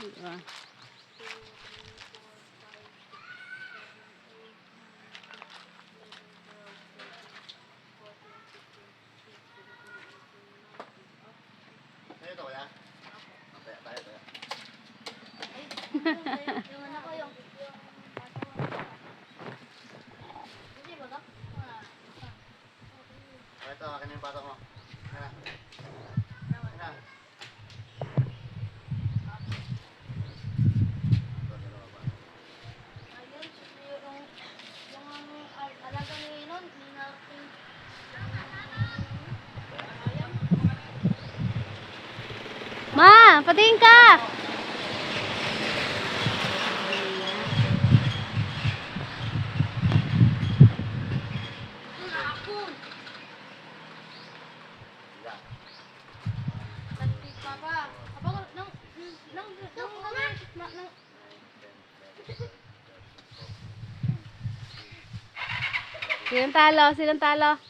Diba? Tayo to kuya? Tayo, tayo, tayo. Yung ano ko yung... Hindi ba to? Tayo to, akin na yung batok mo. Ayan na. Ayan na. Ito, dalawa ba? Ayun, yung... Yung ano, al- alaga ni nun, ni natin... Ayun. Ma, patingin ka! Nakakun! Ilan? Nagpit pa pa. Kapag nang... Nang... Nang... Nang... Nang... Silang talo, silang talo.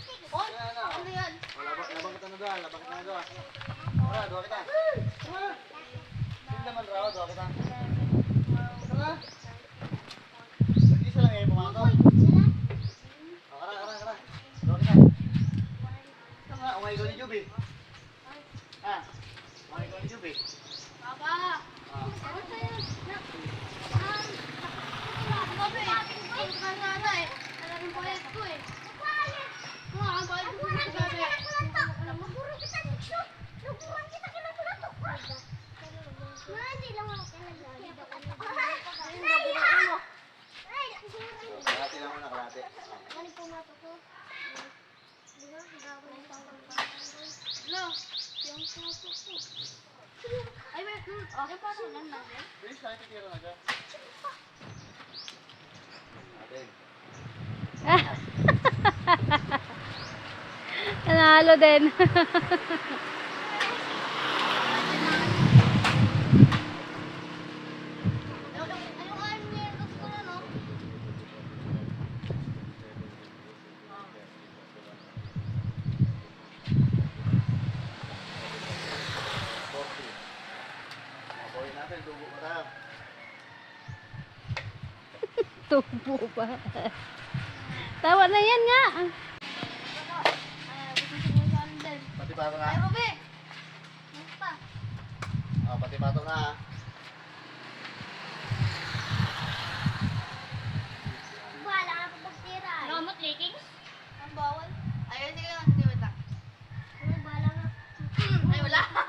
stick. Oh, Ano, ano? ano yan? Oh, labang, labang kita na doon, labang kita na doon. Wala, doon kita. Wala. Hindi naman raw, doon kita. Wala. Eh. Oh. Ito nga, umay ko ni Juby. Ha? Umay ko ni Juby. Papa. Ah. Ano sa'yo? Na, um, Gabi, ang nanay. Alam yung bayad ko eh. Oo, ang bayad ko sa gabi. Alam mo? Ayun, gabi na ulo. Kalahati lang muna, kalahati. Ah. Hello? Yung sapo ko. Ay, wait. Hmm. Okay pa rin lang natin. Bilis lang, titira na dyan. Natin. Nanalo din. Ano yung iron mirrors ko na, no? Forty. Dugo pa tayo. Tubo pa. Tawa na yan nga. Pati pato na. Ay! Ano pa? Oh, pati pato na. ah. Wala ka pagtira. Gamot leakings? Ang bawal? Ayun, sige lang. Hindi, wait lang. Nga. Ay, wala. Wala.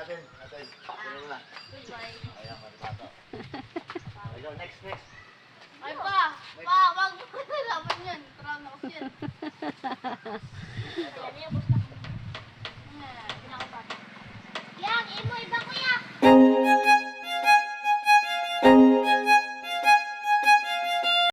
Natin, natin, mo na. Goodbye. Ayan. Okay, go. Next, next. Ay pa! Pa! Wag mo na laban yan. Tara na kasi. Ayan niya, boss